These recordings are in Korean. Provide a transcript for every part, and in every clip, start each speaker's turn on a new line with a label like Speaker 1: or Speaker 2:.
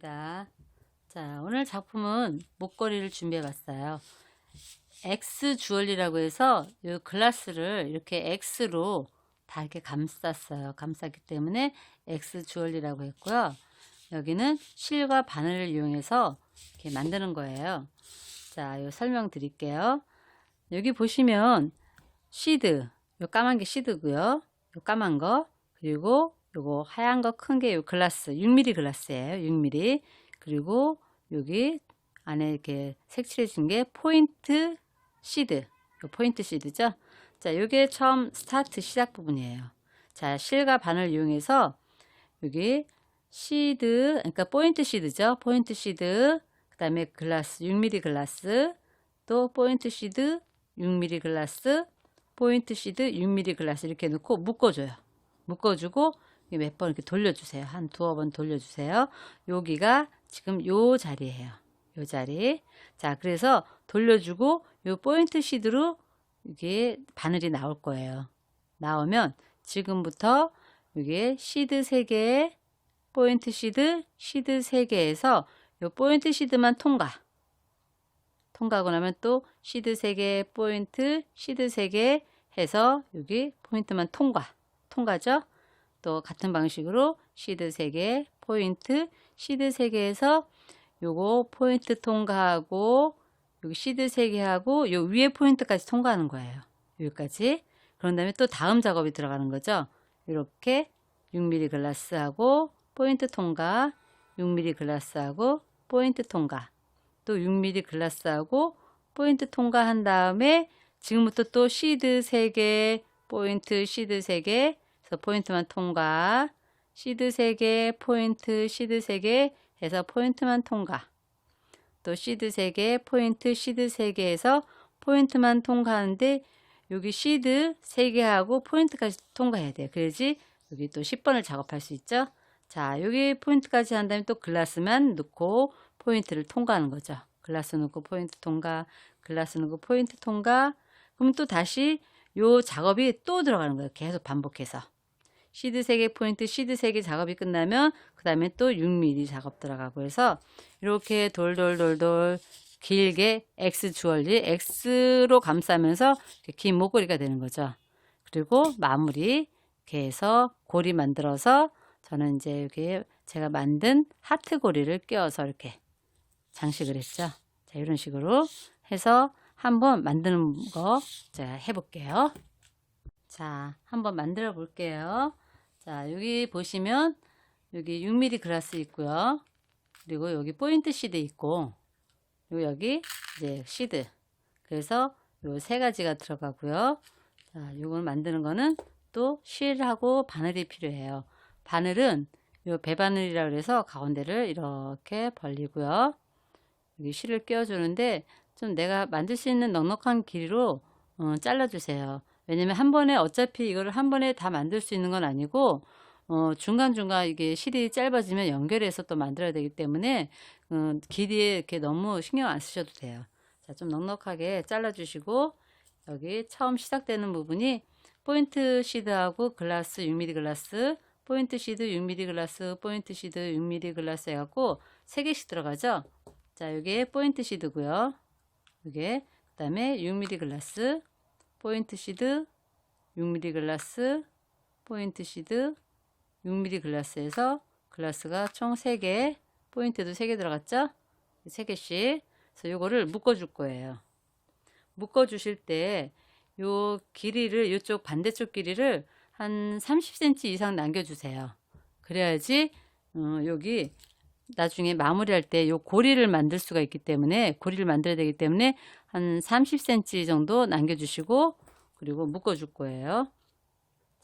Speaker 1: 반갑습니다. 자, 오늘 작품은 목걸이를 준비해 봤어요. X 주얼리라고 해서 이 글라스를 이렇게 X로 다 이렇게 감쌌어요. 감쌌기 때문에 X 주얼리라고 했고요. 여기는 실과 바늘을 이용해서 이렇게 만드는 거예요. 자, 이 설명 드릴게요. 여기 보시면 시드, 요 까만 게 시드고요. 요 까만 거, 그리고 요거 하얀 거 큰 게 요 글라스, 6mm 글라스예요. 6mm. 그리고 여기 안에 이렇게 색칠해진 게 포인트 시드. 요 포인트 시드죠. 자, 요게 처음 스타트 시작 부분이에요. 자, 실과 바늘 이용해서 여기 시드, 그러니까 포인트 시드죠. 포인트 시드. 그 다음에 글라스, 6mm 글라스. 또 포인트 시드, 6mm 글라스. 포인트 시드, 6mm 글라스 이렇게 넣고 묶어줘요. 묶어주고 몇 번 이렇게 돌려주세요. 한 두어 번 돌려주세요. 여기가 지금 요 자리예요. 요 자리. 자, 그래서 돌려주고 요 포인트 시드로 이게 바늘이 나올 거예요. 나오면 지금부터 이게 시드 3개, 포인트 시드, 시드 3개에서 요 포인트 시드만 통과. 통과하고 나면 또 시드 3개, 포인트, 시드 3개 해서 여기 포인트만 통과. 통과죠? 또 같은 방식으로 시드 3개, 포인트, 시드 3개에서 요거 포인트 통과하고 여기 시드 3개 하고 요 위에 포인트까지 통과하는 거예요. 여기까지. 그런 다음에 또 다음 작업이 들어가는 거죠. 이렇게 6mm 글라스하고 포인트 통과, 6mm 글라스하고 포인트 통과, 또 6mm 글라스하고 포인트 통과한 다음에 지금부터 또 시드 3개, 포인트 시드 3개, 그래서 포인트만 통과, 시드 3개, 포인트 시드 3개 해서 포인트만 통과. 또 시드 3개, 포인트 시드 3개 해서 포인트만 통과하는데 여기 시드 3개 하고 포인트까지 통과해야 돼요. 그래야지 여기 또 10번을 작업할 수 있죠. 자, 여기 포인트까지 한 다음에 또 글라스만 넣고 포인트를 통과하는 거죠. 글라스 넣고 포인트 통과, 글라스 넣고 포인트 통과. 그럼 또 다시 요 작업이 또 들어가는 거예요. 계속 반복해서. 시드 3개 포인트, 시드 3개 작업이 끝나면 그 다음에 또 6mm 작업 들어가고 해서 이렇게 돌돌돌돌 길게 X 주얼리 X로 감싸면서 이렇게 긴 목걸이가 되는 거죠. 그리고 마무리 이렇게 해서 고리 만들어서 저는 이제 여기 제가 만든 하트 고리를 끼워서 이렇게 장식을 했죠. 자, 이런 식으로 해서 한번 만드는 거 제가 해볼게요. 자, 한번 만들어 볼게요. 자, 여기 보시면 여기 6mm 글라스 있고요. 그리고 여기 포인트 시드 있고 요 여기 이제 시드. 그래서 요 세 가지가 들어가고요. 자, 요걸 만드는 거는 또 실하고 바늘이 필요해요. 바늘은 요 배바늘이라 그래서 가운데를 이렇게 벌리고요. 여기 실을 끼워주는데 좀 내가 만들 수 있는 넉넉한 길이로 어, 잘라주세요. 왜냐면 한 번에 어차피 이거를 한 번에 다 만들 수 있는 건 아니고 어, 중간중간 이게 실이 짧아지면 연결해서 또 만들어야 되기 때문에 어, 길이에 이렇게 너무 신경 안 쓰셔도 돼요. 자, 좀 넉넉하게 잘라주시고 여기 처음 시작되는 부분이 포인트 시드하고 글라스 6mm 글라스 포인트 시드 6mm 글라스 포인트 시드 6mm 글라스 해갖고 3개씩 들어가죠. 자, 이게 포인트 시드고요. 이게 그 다음에 6mm 글라스 포인트 시드 6mm 글라스 포인트 시드 6mm 글라스에서 글라스가 총 3개 포인트도 3개 들어갔죠? 3개씩. 그래서 요거를 묶어 줄 거예요. 묶어 주실 때 요 길이를 요쪽 반대쪽 길이를 한 30cm 이상 남겨 주세요. 그래야지 어, 여기 나중에 마무리할 때 요 고리를 만들 수가 있기 때문에 고리를 만들어야 되기 때문에 한 30cm 정도 남겨주시고 그리고 묶어줄 거예요.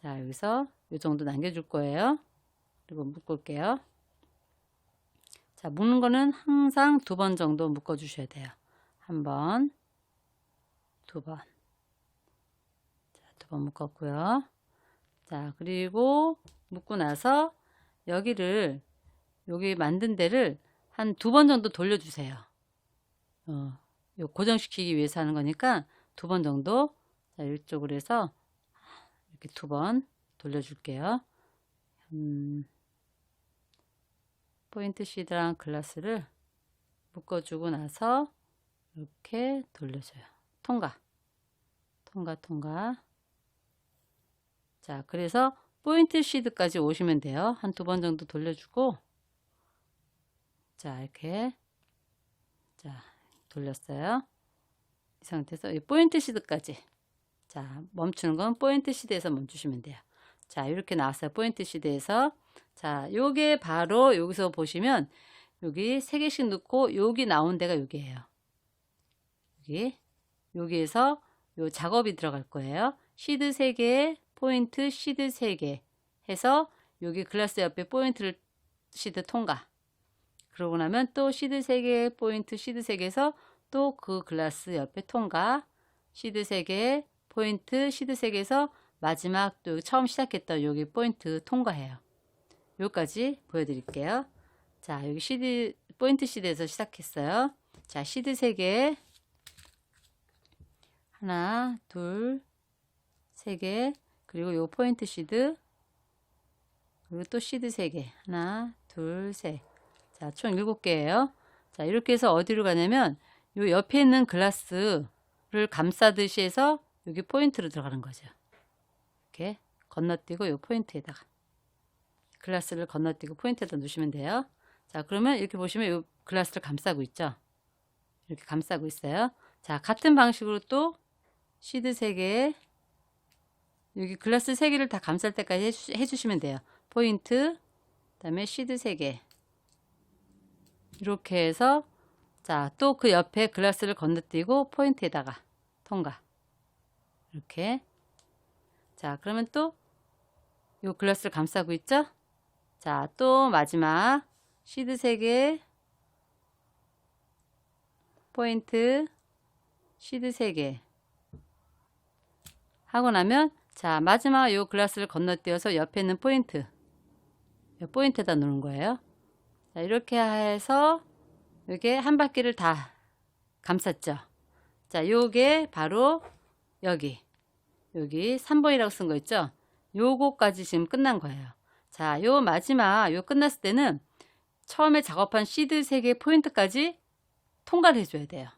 Speaker 1: 자 여기서 요 정도 남겨줄 거예요. 그리고 묶을게요. 자 묶는 거는 항상 두 번 정도 묶어주셔야 돼요. 한 번, 두 번. 자, 두 번 묶었고요. 자 그리고 묶고 나서 여기를 여기 만든 데를 한 두 번 정도 돌려주세요. 어, 요 고정시키기 위해서 하는 거니까 두 번 정도 자, 이쪽으로 해서 이렇게 두 번 돌려줄게요. 음, 포인트 시드랑 글라스를 묶어주고 나서 이렇게 돌려줘요. 통과. 통과, 통과. 자, 그래서 포인트 시드까지 오시면 돼요. 한 두 번 정도 돌려주고, 자, 이렇게. 자, 돌렸어요. 이 상태에서 이 포인트 시드까지. 자, 멈추는 건 포인트 시드에서 멈추시면 돼요. 자, 이렇게 나왔어요. 포인트 시드에서. 자, 요게 바로 여기서 보시면 여기 세 개씩 넣고 여기 나온 데가 여기예요. 여기. 여기에서 요 작업이 들어갈 거예요. 시드 3개, 포인트 시드 3개 해서 여기 글라스 옆에 포인트를 시드 통과. 그러고 나면 또 시드 3개, 포인트 시드 3개에서 또 그 글라스 옆에 통과. 시드 3개, 포인트 시드 3개에서 마지막 또 처음 시작했던 여기 포인트 통과해요. 여기까지 보여드릴게요. 자, 여기 시드, 포인트 시드에서 시작했어요. 자, 시드 3개. 하나, 둘, 세 개. 그리고 요 포인트 시드. 그리고 또 시드 3개. 하나, 둘, 셋. 자, 총 7개예요. 자, 이렇게 해서 어디로 가냐면 요 옆에 있는 글라스를 감싸듯이 해서 여기 포인트로 들어가는 거죠. 이렇게 건너뛰고 요 포인트에다가 글라스를 건너뛰고 포인트에다 놓으시면 돼요. 자, 그러면 이렇게 보시면 요 글라스를 감싸고 있죠. 이렇게 감싸고 있어요. 자, 같은 방식으로 또 시드 3개 여기 글라스 3개를 다 감쌀 때까지 해주, 해주시면 돼요. 포인트 그 다음에 시드 3개 이렇게 해서 자, 또 그 옆에 글라스를 건너뛰고 포인트에다가 통과. 이렇게. 자, 그러면 또 요 글라스를 감싸고 있죠? 자, 또 마지막 시드 3개. 포인트 시드 3개. 하고 나면 자 마지막 요 글라스를 건너뛰어서 옆에 있는 포인트. 요 포인트에다 놓는 거예요 자 이렇게 해서 이게 한 바퀴를 다 감쌌죠 자 요게 바로 여기 여기 3번이라고 쓴 거 있죠 요거까지 지금 끝난 거예요 자 요 마지막 요 끝났을 때는 처음에 작업한 시드 3개 포인트까지 통과를 해줘야 돼요.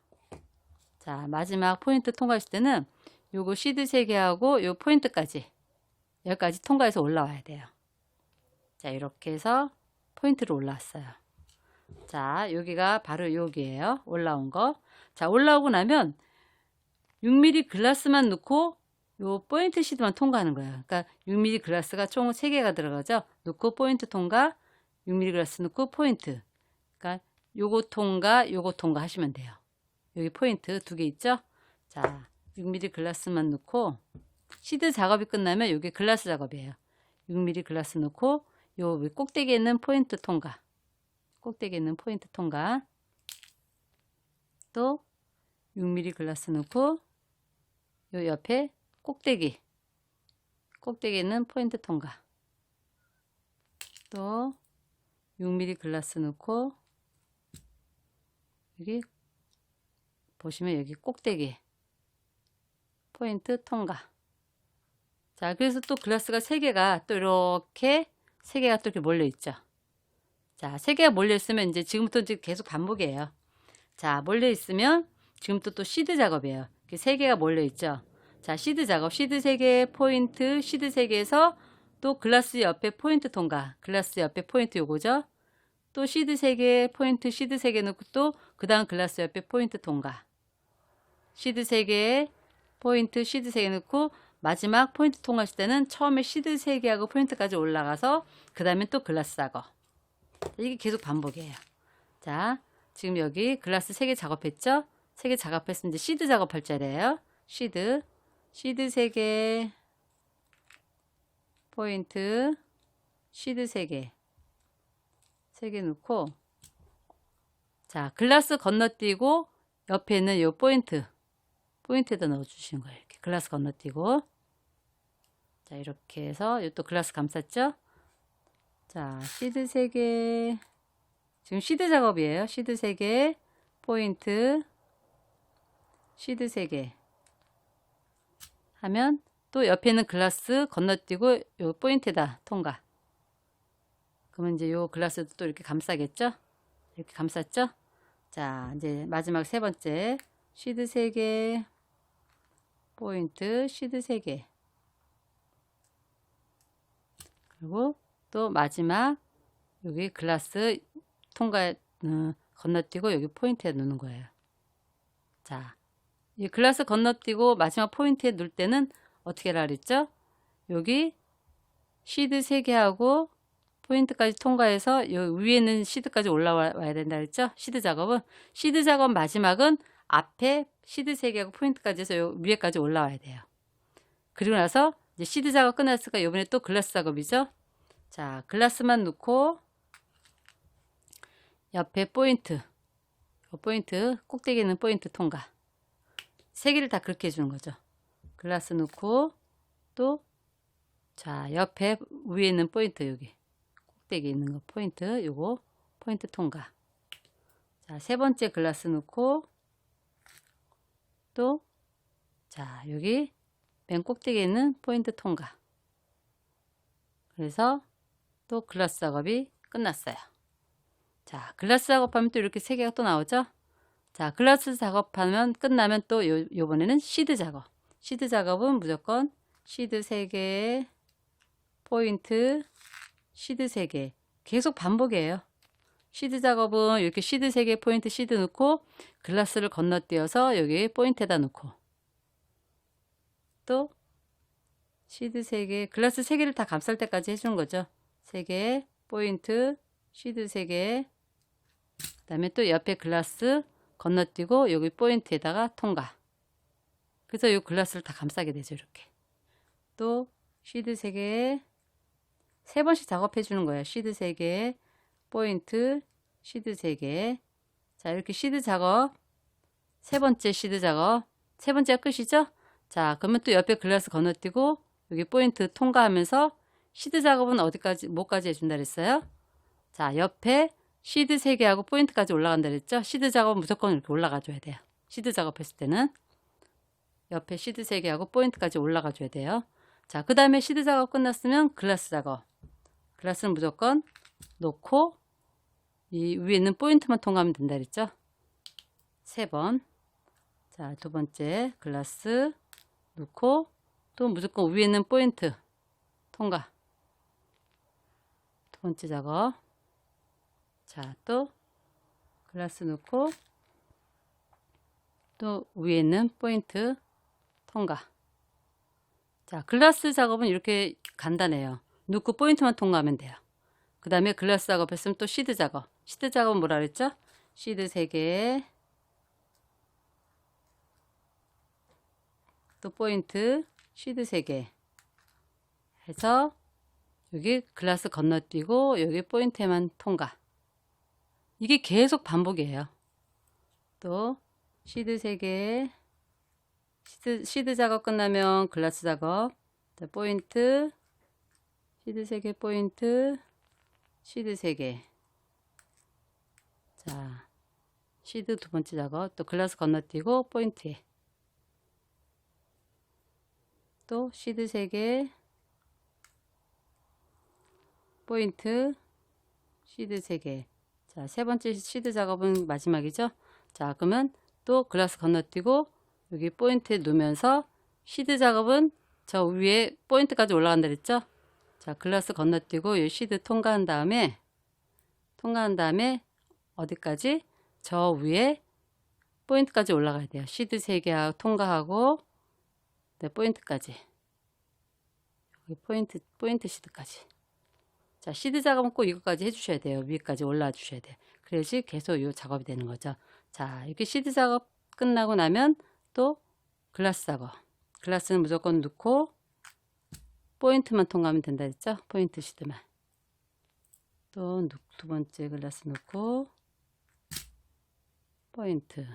Speaker 1: 자, 마지막 포인트 통과했을 때는 요거 시드 3개하고 요 포인트까지 여기까지 통과해서 올라와야 돼요. 자, 이렇게 해서 포인트로 올라왔어요. 자, 여기가 바로 여기에요. 올라온 거. 자, 올라오고 나면 6mm 글라스만 넣고 요 포인트 시드만 통과하는 거예요. 그러니까 6mm 글라스가 총 3개가 들어가죠. 넣고 포인트 통과, 6mm 글라스 넣고 포인트. 그러니까 요거 통과, 요거 통과 하시면 돼요. 여기 포인트 두 개 있죠? 자, 6mm 글라스만 넣고 시드 작업이 끝나면 여기 글라스 작업이에요. 6mm 글라스 넣고 요 꼭대기에 있는 포인트 통과. 꼭대기에 있는 포인트 통과. 또 6mm 글라스 넣고 요 옆에 꼭대기. 꼭대기에 있는 포인트 통과. 또 6mm 글라스 넣고 여기 보시면 여기 꼭대기 포인트 통과 자 그래서 또 글라스가 3개가 또 이렇게 3개가 또 이렇게 몰려 있죠. 자 3개가 몰려 있으면 이제 지금부터 이제 계속 반복이에요. 자 몰려 있으면 지금부터 또 시드 작업이에요. 3개가 몰려 있죠. 자 시드 작업 시드 3개 포인트 시드 3개에서 또 글라스 옆에 포인트 통과 글라스 옆에 포인트 요거죠. 또 시드 3개 포인트 시드 3개 넣고 또 그 다음 글라스 옆에 포인트 통과. 시드 3개 포인트 시드 3개 넣고 마지막 포인트 통과했을 때는 처음에 시드 3개하고 포인트까지 올라가서 그 다음에 또 글라스 작업. 이게 계속 반복이에요. 자 지금 여기 글라스 3개 작업했죠? 3개 작업했으면 이제 시드 작업할 자리예요. 시드 시드 3개 포인트 시드 3개. 3개 넣고 자 글라스 건너뛰고 옆에 있는 요 포인트 포인트에다 넣어 주시는 거예요 글라스 건너뛰고. 자 이렇게 해서 요또 글라스 감쌌죠? 자 시드 3개. 지금 시드 작업이에요. 시드 3개. 포인트. 시드 3개. 하면 또 옆에 있는 글라스 건너뛰고 요 포인트에다. 통과. 그러면 이제 요 글라스도 또 이렇게 감싸겠죠? 이렇게 감쌌죠? 자, 이제 마지막 세 번째. 시드 3개, 포인트, 시드 3개. 그리고 또 마지막, 여기 글라스 통과, 음, 건너뛰고 여기 포인트에 놓는 거예요. 자, 이 글라스 건너뛰고 마지막 포인트에 놓을 때는 어떻게 하라 그랬죠? 여기 시드 3개 하고 포인트까지 통과해서 요 위에는 시드까지 올라와야 된다 그랬죠? 시드 작업은 시드 작업 마지막은 앞에 시드 3개하고 포인트까지 해서 요 위에까지 올라와야 돼요. 그리고 나서 이제 시드 작업 끝났으니까 이번에 또 글라스 작업이죠. 자, 글라스만 놓고 옆에 포인트, 요 포인트 꼭대기 있는 포인트 통과. 세 개를 다 그렇게 해주는 거죠. 글라스 놓고 또 자, 옆에 위에 있는 포인트 여기 꼭대기 있는 거 포인트 요거 포인트 통과. 자, 세 번째 글라스 놓고 또 자, 여기 맨 꼭대기에 있는 포인트 통과. 그래서 또 글라스 작업이 끝났어요. 자, 글라스 작업하면 또 이렇게 세 개가 또 나오죠? 자, 글라스 작업하면 끝나면 또 요, 요번에는 시드 작업. 시드 작업은 무조건 시드 3개, 포인트, 시드 3개. 계속 반복이에요. 시드 작업은 이렇게 시드 3개 포인트 시드 넣고 글라스를 건너뛰어서 여기 포인트에다 놓고 또 시드 3개, 글라스 3개를 다 감쌀 때까지 해주는 거죠. 3개, 포인트, 시드 3개, 그 다음에 또 옆에 글라스 건너뛰고 여기 포인트에다가 통과. 그래서 이 글라스를 다 감싸게 되죠. 이렇게. 또 시드 3개, 세 번씩 작업해 주는 거예요. 시드 3개, 포인트, 시드 3개. 자, 이렇게 시드 작업, 세 번째 시드 작업, 세 번째가 끝이죠? 자, 그러면 또 옆에 글라스 건너뛰고 여기 포인트 통과하면서 시드 작업은 어디까지, 뭐까지 해준다 그랬어요? 자, 옆에 시드 3개하고 포인트까지 올라간다 그랬죠? 시드 작업은 무조건 이렇게 올라가줘야 돼요. 시드 작업했을 때는 옆에 시드 3개하고 포인트까지 올라가줘야 돼요. 자, 그 다음에 시드 작업 끝났으면 글라스 작업. 글라스는 무조건 놓고 이 위에 있는 포인트만 통과하면 된다 그랬죠? 세 번. 자, 두 번째 글라스 놓고 또 무조건 위에 있는 포인트 통과. 두 번째 작업. 자, 또 글라스 놓고 또 위에 있는 포인트 통과. 자, 글라스 작업은 이렇게 간단해요. 놓고 포인트만 통과하면 돼요. 그 다음에 글라스 작업 했으면 또 시드 작업. 시드 작업은 뭐라 그랬죠? 시드 3개. 또 포인트, 시드 3개. 해서 여기 글라스 건너뛰고 여기 포인트에만 통과. 이게 계속 반복이에요. 또 시드 3개. 시드, 시드 작업 끝나면 글라스 작업. 자, 포인트. 시드 3개 포인트. 시드 3개. 자, 시드 두 번째 작업. 또 글라스 건너뛰고 포인트에. 또 시드 3개. 포인트. 시드 3개. 자, 세 번째 시드 작업은 마지막이죠. 자, 그러면 또 글라스 건너뛰고 여기 포인트에 놓으면서 시드 작업은 저 위에 포인트까지 올라간다 그랬죠? 자, 글라스 건너뛰고 이 시드 통과한 다음에 통과한 다음에 어디까지? 저 위에 포인트까지 올라가야 돼요. 시드 3개 통과하고 네, 포인트까지. 여기 포인트 포인트 시드까지. 자, 시드 작업은 꼭 이것까지 해주셔야 돼요. 위에까지 올라와 주셔야 돼요. 그래야지 계속 이 작업이 되는 거죠. 자, 이렇게 시드 작업 끝나고 나면 또 글라스 작업. 글라스는 무조건 넣고 포인트만 통과하면 된다 했죠? 포인트 시드만. 또 두 번째 글라스 넣고 포인트.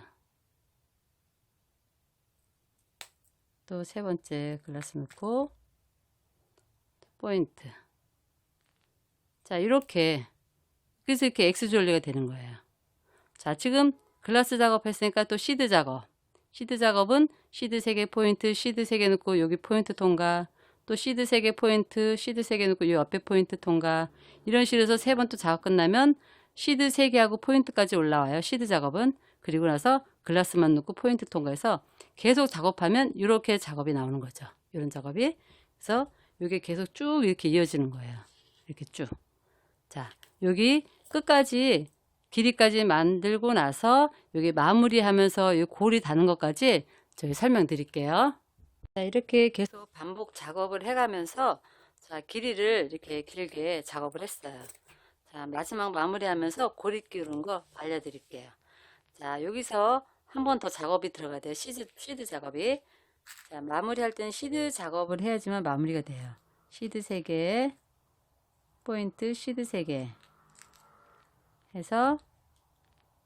Speaker 1: 또 세 번째 글라스 넣고 포인트. 자, 이렇게 그래서 이렇게 조리가 되는 거예요. 자, 지금 글라스 작업했으니까 또 시드 작업. 시드 작업은 시드 3개 포인트, 시드 3개 넣고 여기 포인트 통과, 또 시드 3개 포인트, 시드 3개 넣고 이 옆에 포인트 통과. 이런 식으로 해서 세번 또 작업 끝나면 시드 3개하고 포인트까지 올라와요. 시드 작업은. 그리고 나서 글라스만 넣고 포인트 통과해서 계속 작업하면 이렇게 작업이 나오는 거죠. 이런 작업이. 그래서 이게 계속 쭉 이렇게 이어지는 거예요. 이렇게 쭉. 자, 여기 끝까지 길이까지 만들고 나서 여기 마무리하면서 이 골이 닿는 것까지 저희 설명드릴게요. 자, 이렇게 계속 반복 작업을 해가면서 자, 길이를 이렇게 길게 작업을 했어요. 자, 마지막 마무리하면서 고리 끼우는 거 알려드릴게요. 자, 여기서 한 번 더 작업이 들어가야 돼요. 시드, 시드 작업이. 자, 마무리할 때는 시드 작업을 해야지만 마무리가 돼요. 시드 3개, 포인트 시드 3개 해서,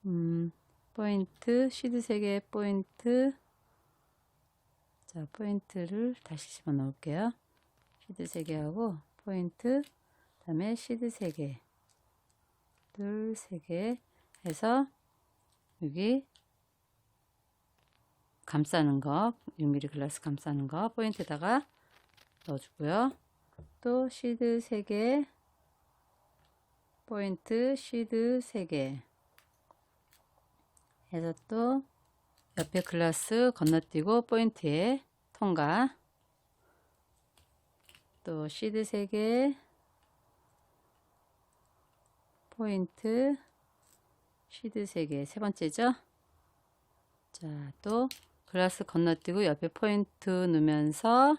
Speaker 1: 음, 포인트, 시드 3개, 포인트, 자, 포인트를 다시 집어 넣을게요. 시드 3개 하고, 포인트, 그 다음에 시드 3개, 둘, 3개 해서, 여기, 감싸는 거, 6mm 글라스 감싸는 거, 포인트에다가 넣어주고요. 또, 시드 3개, 포인트, 시드 3개 해서 또, 옆에 글라스 건너뛰고 포인트에 통과. 또 시드 3개. 포인트. 시드 3개. 세 번째죠? 자 또 글라스 건너뛰고 옆에 포인트 넣으면서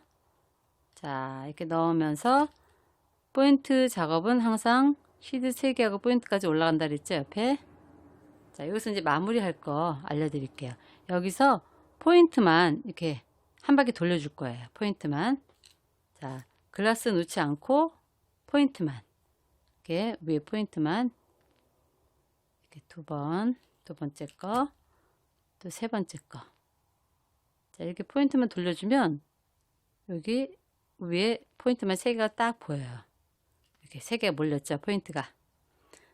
Speaker 1: 자 이렇게 넣으면서 포인트 작업은 항상 시드 3개하고 포인트까지 올라간다 그랬죠 옆에? 자 여기서 이제 마무리 할 거 알려드릴게요. 여기서 포인트만 이렇게 한 바퀴 돌려줄 거예요. 포인트만. 자, 글라스 놓지 않고 포인트만. 이렇게 위에 포인트만. 이렇게 두 번, 두 번째 거, 또 세 번째 거. 자, 이렇게 포인트만 돌려주면 여기 위에 포인트만 세 개가 딱 보여요. 이렇게 세 개가 몰렸죠, 포인트가.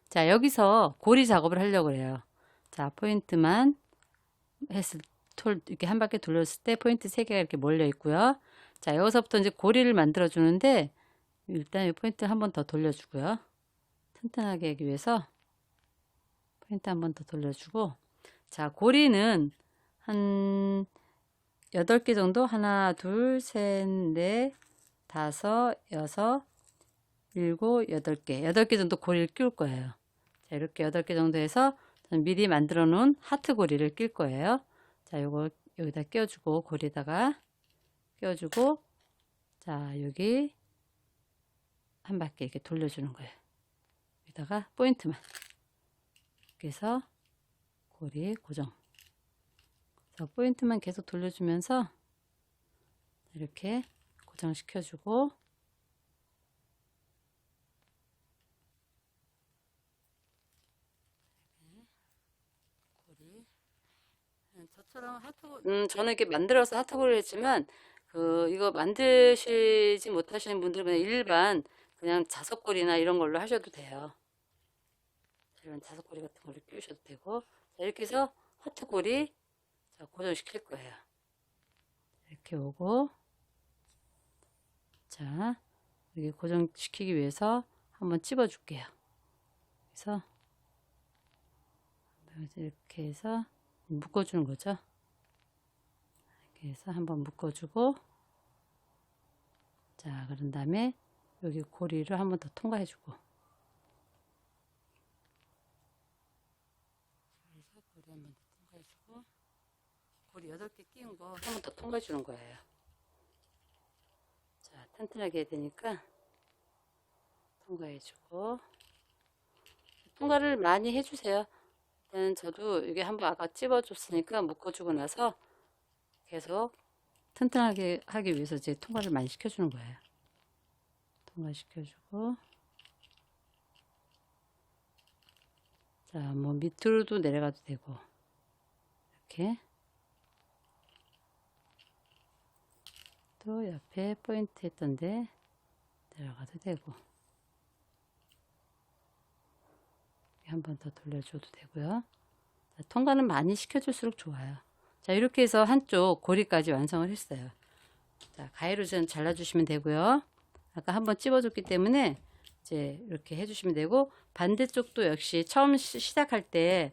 Speaker 1: 자, 여기서 고리 작업을 하려고 해요. 자, 포인트만 했을 톨 이렇게 한 바퀴 돌렸을 때 포인트 세 개가 이렇게 몰려 있고요. 자, 여기서부터 이제 고리를 만들어 주는데 일단 이 포인트 한 번 더 돌려 주고요. 튼튼하게 하기 위해서 포인트 한 번 더 돌려 주고 자, 고리는 한 8개 정도 하나, 둘, 셋, 넷, 다섯, 여섯, 일곱, 여덟 개. 여덟 개 정도 고리를 끼울 거예요. 자, 이렇게 여덟 개 정도 해서 미리 만들어 놓은 하트 고리를 낄 거예요. 자, 요거 여기다 껴주고 고리에다가 껴주고 자, 여기 한 바퀴 이렇게 돌려주는 거예요. 여기다가 포인트만 이렇게 해서 고리 고정. 자, 포인트만 계속 돌려주면서 이렇게 고정시켜주고 고리 음, 저 처럼 하트 음 저는 이렇게 만들어서 하트고리를 했지만 그 이거 만드시지 못하시는 분들은 그냥 일반 그냥 자석고리나 이런 걸로 하셔도 돼요. 이런 자석고리 같은 걸로 끼우셔도 되고 자, 이렇게 해서 하트고리 자, 고정시킬 거예요. 이렇게 오고 자 여기 고정시키기 위해서 한번 찝어 줄게요. 그래서 이렇게 해서 묶어주는 거죠. 이렇게 해서 한번 묶어주고 자 그런 다음에 여기 고리를 한번 더 통과해주고 그래서 고리 한 번 더 통과해주고 고리 8개 끼운 거 한 번 더 통과해주는 거예요. 자 튼튼하게 해야 되니까 통과해주고 통과를 많이 해주세요. 일단 저도 이게 한번 아까 찝어줬으니까 묶어주고 나서 계속 튼튼하게 하기 위해서 이제 통과를 많이 시켜주는 거예요. 통과시켜주고. 자, 뭐 밑으로도 내려가도 되고. 이렇게. 또 옆에 포인트 했던데 내려가도 되고 한 번 더 돌려줘도 되고요. 자, 통과는 많이 시켜줄수록 좋아요. 자, 이렇게 해서 한쪽 고리까지 완성을 했어요. 자, 가위로 좀 잘라주시면 되고요. 아까 한번 찝어줬기 때문에 이제 이렇게 해주시면 되고 반대쪽도 역시 처음 시, 시작할 때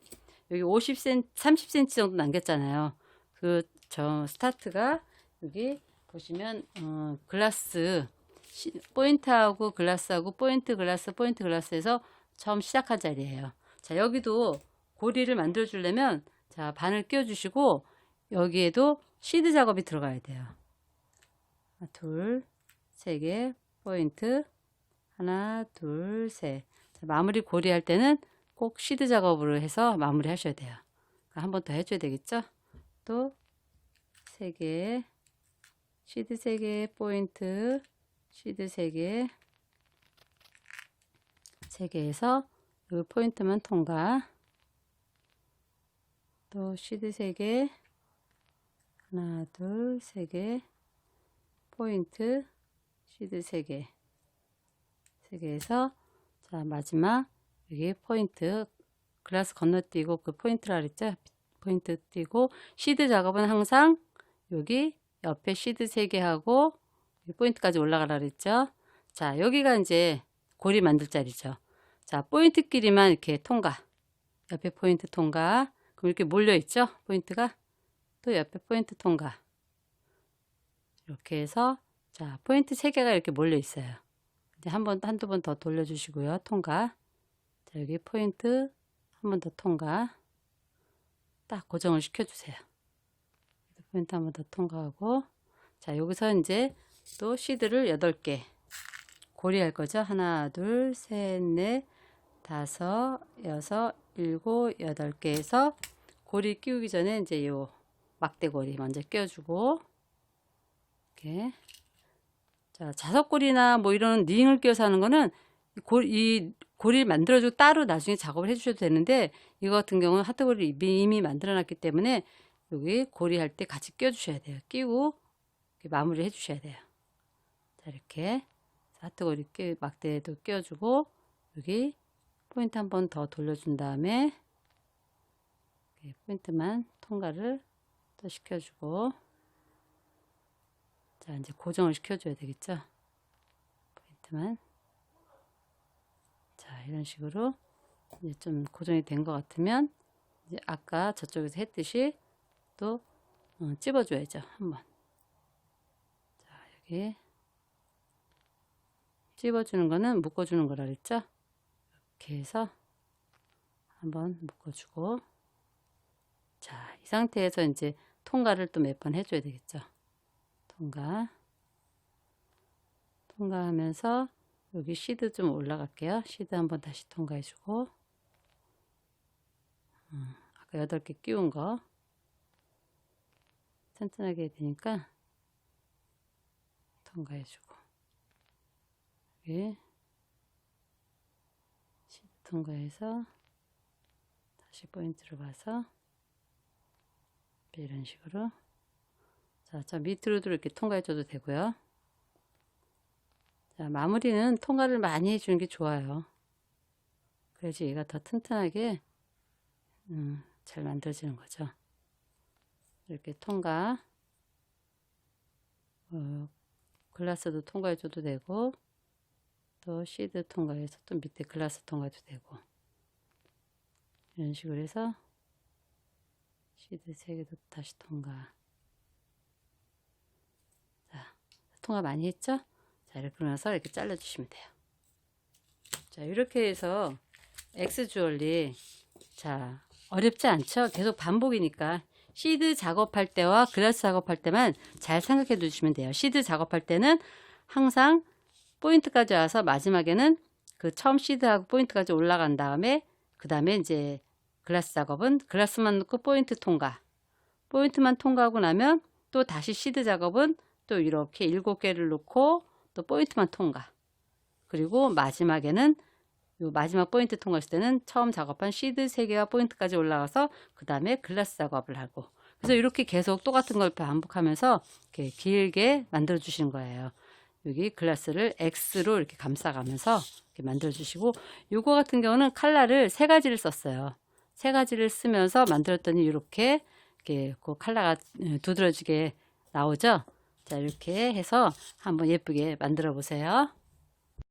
Speaker 1: 여기 50cm, 30cm 정도 남겼잖아요. 그 저 스타트가 여기 보시면 어, 글라스 시- 포인트하고 글라스하고 포인트 글라스 포인트 글라스에서 처음 시작한 자리예요. 자 여기도 고리를 만들어 주려면 자 바늘 끼워 주시고 여기에도 시드 작업이 들어가야 돼요. 둘, 세 개, 포인트. 하나, 둘, 셋. 자, 마무리 고리 할 때는 꼭 시드 작업으로 해서 마무리 하셔야 돼요. 한 번 더 해줘야 되겠죠? 또, 세 개, 시드 세 개, 포인트, 시드 세 개, 세 개에서 이 포인트만 통과. 또 시드 세 개, 하나, 둘, 세 개, 포인트, 시드 세 개, 세 개에서 자 마지막 여기 포인트 글라스 건너뛰고 그 포인트라 그랬죠? 포인트 띄고 시드 작업은 항상 여기 옆에 시드 세개 하고 이 포인트까지 올라가라 그랬죠? 자 여기가 이제 고리 만들 자리죠. 자 포인트끼리만 이렇게 통과 옆에 포인트 통과 그럼 이렇게 몰려 있죠? 포인트가 또 옆에 포인트 통과 이렇게 해서 자 포인트 세 개가 이렇게 몰려 있어요. 이제 한 번, 한두 번 더 돌려 주시고요. 통과. 자, 여기 포인트 한 번 더 통과. 딱 고정을 시켜 주세요. 포인트 한 번 더 통과하고. 자, 여기서 이제 또 시드를 8개. 고리할 거죠. 하나, 둘, 셋, 넷, 다섯, 여섯, 일곱, 여덟 개에서 고리 끼우기 전에 이제 요 막대고리 먼저 끼워주고. 이렇게. 자, 자석고리나 뭐 이런 링을 끼워서 하는 거는 고, 이 고리를 만들어주고 따로 나중에 작업을 해주셔도 되는데 이거 같은 경우는 하트고리 이미, 만들어놨기 때문에 여기 고리 할 때 같이 끼워주셔야 돼요. 끼고 마무리 해주셔야 돼요. 자, 이렇게 하트고리 끼, 막대도 끼워주고 여기 포인트 한 번 더 돌려준 다음에 포인트만 통과를 또 시켜주고 자, 이제 고정을 시켜줘야 되겠죠? 포인트만. 자, 이런 식으로 이제 좀 고정이 된 것 같으면 이제 아까 저쪽에서 했듯이 또 어, 찝어줘야죠. 한번. 자, 여기 찝어주는 거는 묶어주는 거라 그랬죠? 이렇게 해서 한번 묶어주고. 자, 이 상태에서 이제 통과를 또 몇 번 해줘야 되겠죠? 통과. 통과하면서 여기 시드 좀 올라갈게요. 시드 한번 다시 통과해 주고. 음, 아까 8개 끼운 거. 튼튼하게 되니까 통과해 주고. 여기 통과해서 다시 포인트로 가서 이런 식으로 자, 저 밑으로도 이렇게 통과해줘도 되고요. 자, 마무리는 통과를 많이 해주는 게 좋아요. 그래야지 얘가 더 튼튼하게 음, 잘 만들어지는 거죠. 이렇게 통과 어, 글라스도 통과해줘도 되고 또 시드 통과해서 또 밑에 글라스 통과해도 되고 이런 식으로 해서 시드 3개도 다시 통과 통화 많이 했죠? 자, 이렇게 나서 이렇게 잘라 주시면 돼요. 자, 이렇게 해서 X 주얼리. 자, 어렵지 않죠? 계속 반복이니까. 시드 작업할 때와 글라스 작업할 때만 잘 생각해 두시면 돼요. 시드 작업할 때는 항상 포인트까지 와서 마지막에는 그 처음 시드하고 포인트까지 올라간 다음에 그 다음에 이제 글라스 작업은 글라스만 넣고 포인트 통과. 포인트만 통과하고 나면 또 다시 시드 작업은 또 이렇게 일곱 개를 놓고 또 포인트만 통과. 그리고 마지막에는 요 마지막 포인트 통과했을 때는 처음 작업한 시드 3개와 포인트까지 올라가서 그 다음에 글라스 작업을 하고 그래서 이렇게 계속 똑같은 걸 반복하면서 이렇게 길게 만들어 주시는 거예요. 여기 글라스를 X로 이렇게 감싸가면서 이렇게 만들어 주시고 요거 같은 경우는 칼라를 세 가지를 썼어요. 세 가지를 쓰면서 만들었더니 이렇게 이렇게 그 칼라가 두드러지게 나오죠. 자, 이렇게 해서 한번 예쁘게 만들어 보세요.